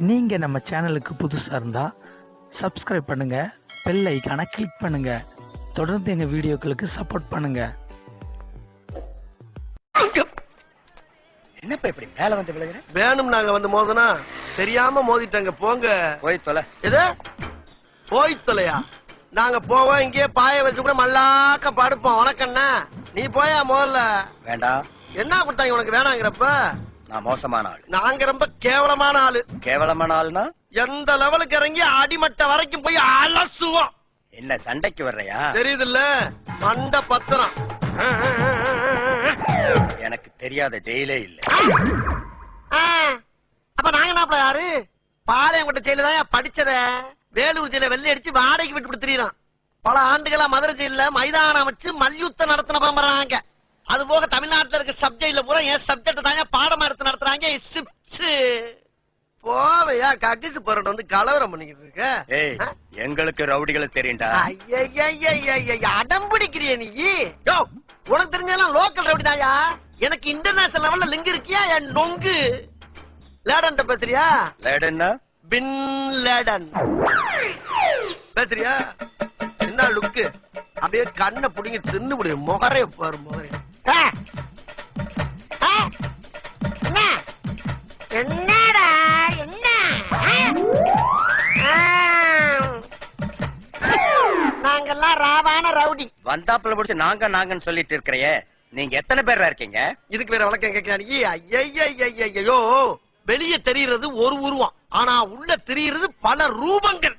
நீங்கள் நம்ம சேனலுக்கு புதுசாக இருந்தால் சப்ஸ்கிரைப் பண்ணுங்கள் பெல் ஐக்கானை கிளிக் பண்ணுங்கள் தொடர்ந்து எங்கள் வீடியோக்களுக்கு சப்போர்ட் பண்ணுங்கள் என்னப்பா இப்படி மேல வந்து விழுகிற வேணும் நாங்க வந்து மோதனா தெரியாம மோதிட்டாங்க போங்க. போய் தொலை. எது? போய் தொலையா? நாங்க போவோம் இங்கேயே பாய வச்சு கூட மல்லாக்க படுப்போம். உனக்கண்ணா நீ போயா முதல்ல வேண்டாம் என்ன கொடுத்தாங்க உனக்கு வேணாங்கிறப்ப? நான் மோசமான ஆள். நாங்க ரொம்ப கேவலமான ஆளு. கேவலமான ஆள்னா? எந்த லெவலுக்கு இறங்கி அடிமட்ட வரைக்கும் போய் அலசுவோம். என்ன சண்டைக்கு வர்றையா? தெரியுதுல்ல? மண்ட பத்திரம். எனக்கு தெரியாத ஜெயிலே இல்ல. அப்ப நாங்க என்ன யாரு? பாளையங்கோட்டை ஜெயில தான் படிச்சத. வேலூர் ஜெயில வெள்ளை அடிச்சு வாடகைக்கு விட்டு தெரியுறான் பல ஆண்டுகளா மதுரை ஜெயில மைதானம் அமைச்சு மல்யுத்தம் நடத்தின பரம்பராங்க அது போக தமிழ்நாட்டுல இருக்க சப்ஜெக்ட்ல பூரா என் சப்ஜெக்ட் தாங்க பாடமா எடுத்து நடத்துறாங்க. சிப்ஸ் போவையா? கக்கிசு போறட்டு வந்து கலவரம் பண்ணிக்கிட்டு இருக்க? எங்களுக்கு ரவுடிகளை தெரியும்டா. ஐயையையையைய, அடம் பிடிக்கிறிய நீ? யோ உனக்கு தெரிஞ்செல்லாம் லோக்கல் ரவுடிதாயா எனக்கு இன்டர்நேஷனல் லெவல்ல லிங்க் இருக்கியா? என் நொங்கு. லேடன் பேசுறியா? லேடன்னா? Bin Laden. பேசுறியா? என்ன லுக்கு அப்படியே கண்ணை புடிங்கி தின்னு முடியும் முகரே பாரு முகரே? என்னடா? என்ன? ஆ! நாங்கெல்லாம் ராவான ரவுடி. வந்தாப்புல முடிச்சு நாங்க நாங்கன்னு சொல்லிட்டு இருக்கிறையே. நீங்க எத்தனை பேரா இருக்கீங்க? இதுக்கு வேற வழக்கம் கேட்கிறானி ஐயோ வெளியே தெரிகிறது ஒரு உருவம். ஆனா உள்ள தெரிகிறது பல ரூபங்கள்.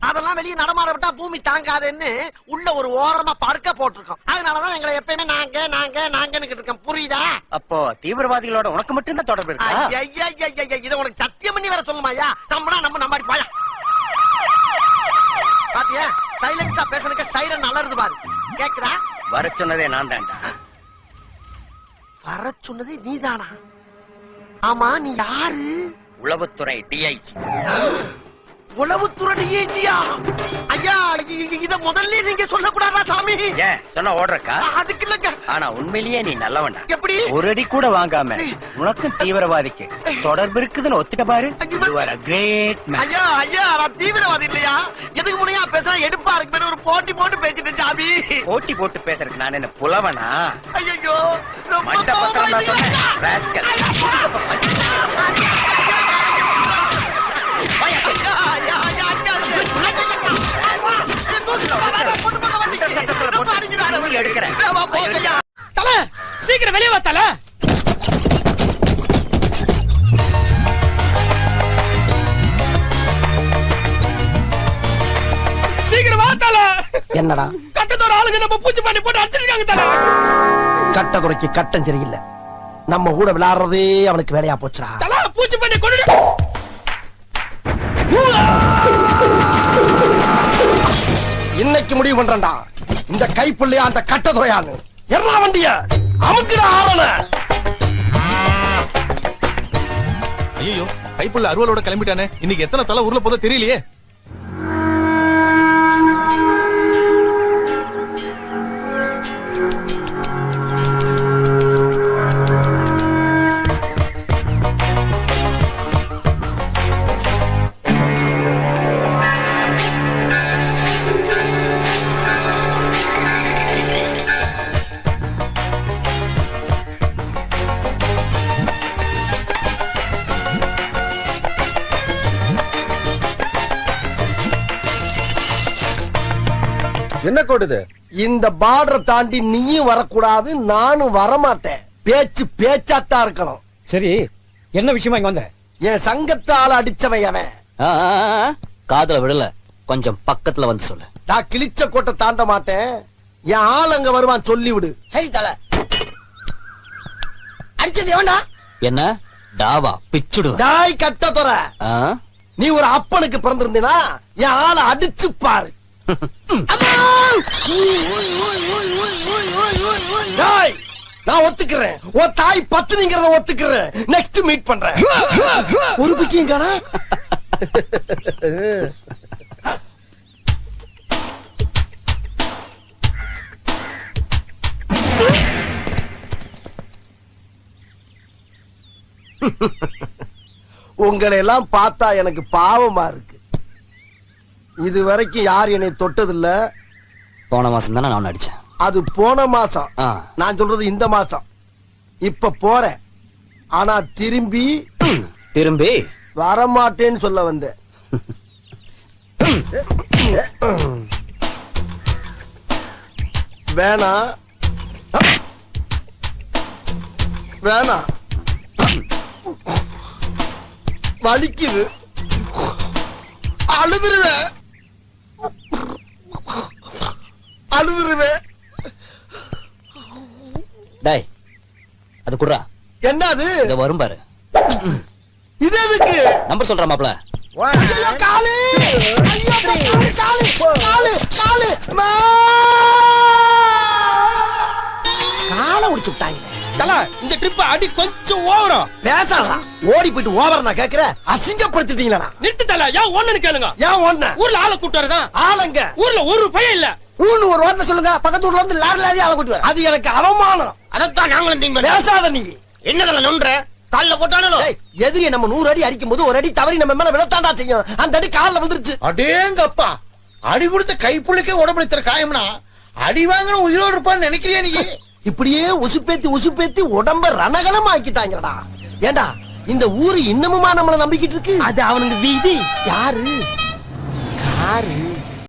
அதெல்லாம் வெளியே நடமாட விட்டா பூமி தாங்காதுன்னு உள்ள ஒரு ஓரமா படுக்க போட்டிருக்கோம். அதனாலதான் எங்களை எப்பயுமே நாங்க நாங்க நாங்கன்னு இருக்கோம். புரியுதா? அப்போ தீவிரவாதிகளோட உனக்கு மட்டும்தான் தொடர்பு இருக்கா? இதை உனக்கு சத்தியம் பண்ணி வேற சொல்லுமாயா நம்மனா நம்ம நம்பாடி பாயா பாத்தியா? சைலன்ஸா பேசுறதுக்கு சைரன் அலறுது பாரு. கேக்குதா? வர சொன்னதே நான் தான்டா. வர சொன்னது நீதானா? ஆமா நீ யாரு? உளவுத்துறை டிஐஜி டிஐஜியா ஐயா இத முதல்ல நீங்க சொல்லக்கூடாதா சாமி? சொன்னா ஓடுறக்கா? அதுக்கு இல்லங்க. ஆனா உண்மையிலேயே நீ நல்லவன்டா. எப்படி? ஒரு அடி கூட வாங்காம உனக்கும் தீவிரவாதிக்கு தொடர்பு இருக்குதுன்னு ஒத்துட்ட பாரு. man. ஐயா ஐயா நான் தீவிரவாதி இல்லையா? எதுக்கு முனையா பேசுறா? எடுப்பா இருக்கு ஒரு போட்டி போட்டு பேசிட்டு சாமி. போட்டி போட்டு பேசுறதுக்கு நான் என்ன புலவனா? ஐயோ. மண்ட பத்திரம் சீக்கிரம் வெளியே வா தல சீக்கிரம் வா தல என்னடா? கட்டத்தோட ஆளுங்க நம்ம பூச்சி பண்ணி போட்டு அடிச்சிருக்காங்க தல கட்டதுறைக்கு கட்டம் சரியில்லை. நம்ம கூட விளையாடுறதே அவனுக்கு வேலையா போச்சுடா. தல பூச்சி பண்ணி கொண்டு இன்னைக்கு முடிவு பண்றேன்டா. இந்த கைப்புள்ளையா அந்த கட்டதுறையான்னு என்ன வண்டிய. அமுக்கிட ஆரண ஐயோ கைப்புள்ள அருவலோட கிளம்பிட்டானே. இன்னைக்கு எத்தனை தலை உருள போதோ தெரியலையே. என்ன கோடுது? இந்த பார்டர் தாண்டி நீயும் வரக்கூடாது நானும் வரமாட்டேன். பேச்சு பேச்சாத்தான் இருக்கணும். சரி என்ன விஷயமா இங்க வந்த? என் சங்கத்தால அடிச்சவன் அவன் காதுல விடல. கொஞ்சம் பக்கத்துல வந்து சொல்லு. நான் கிழிச்ச கோட்டை தாண்ட மாட்டேன். என் ஆள் அங்க வருவான் சொல்லி விடு சரி தல. அடிச்சது எவன்டா? என்ன? டாவா பிச்சுடுவேன் டாய் கட்ட துற? நீ ஒரு அப்பனுக்கு பிறந்திருந்தீனா என் ஆளை அடிச்சு பாரு. நான் ஒத்துக்கிறேன். உன் தாய் பத்துனிங்கிறத ஒத்துக்கிறேன். நெக்ஸ்ட் மீட் பண்றேன். ஒரு பிக்கியும் காணா? உங்களை எல்லாம் பார்த்தா எனக்கு பாவமா இருக்கு. இது வரைக்கும் யார் என்னை தொட்டதில்ல. போன மாசம் தானே நான் அடிச்சேன். அது போன மாசம். நான் சொல்றது இந்த மாசம். இப்ப போறேன். ஆனா திரும்பி திரும்பி? வரமாட்டேன்னு சொல்ல வந்தேன். வேணாம் வேணாம் வலிக்குது. அழுதுருவேன். அழுதுருவேன் டேய் அது குடுறா. என்ன அது இங்க வரும் பாரு. இது எதுக்கு? நம்பர் சொல்றா மாப்ள ஐயோ, காலு. ஐயோ, காலு காலு காலு காலு. அம்மா! காலை உடிச்சு விட்டாங்க. தல இந்த ட்ரிப் அடி கொஞ்சம் ஓவரம் பேசாதா ஓடி போயிட்டு ஓவர் நான் கேக்குற அசிங்கப்படுத்திட்டீங்களா? நிறுத்து தல ஏன் ஒண்ணுன்னு கேளுங்க. ஏன் ஒண்ணு ஊர்ல ஆளை கூட்டு வரதான் ஆளுங்க. ஊர்ல ஒரு பையன் இல்ல. ஊன்னு ஒரு வார்த்தை சொல்லுங்க பக்கத்து ஊர்ல வந்து லாரி லாரி ஆள கூட்டு. அது எனக்கு அவமானம். அதைத்தான் நாங்களும் திங்க பேசாத நீ. என்னதுல நொன்ற? கால்ல ஏய், எதிரியை நம்ம நூறு அடி அடிக்கும் போது ஒரு அடி தவறி நம்ம மேல விழத்தாண்டா செய்யும். அந்த அடி கால்ல வந்துருச்சு. அடேங்கப்பா. அடி கொடுத்த கைப்புள்ளுக்கே உடம்புல இத்தனை காயம்னா அடி வாங்கின உயிரோடு இருப்பான்னு நினைக்கிறியா நீ? இப்படியே உசுப்பேத்தி உசுப்பேத்தி உடம்ப ரணகலம் ஆக்கிட்டாங்கடா. ஏண்டா இந்த ஊரு இன்னமுமா நம்மள நம்பிக்கிட்டு இருக்கு? அது அவனுக்கு வீதி. யாரு? யாரு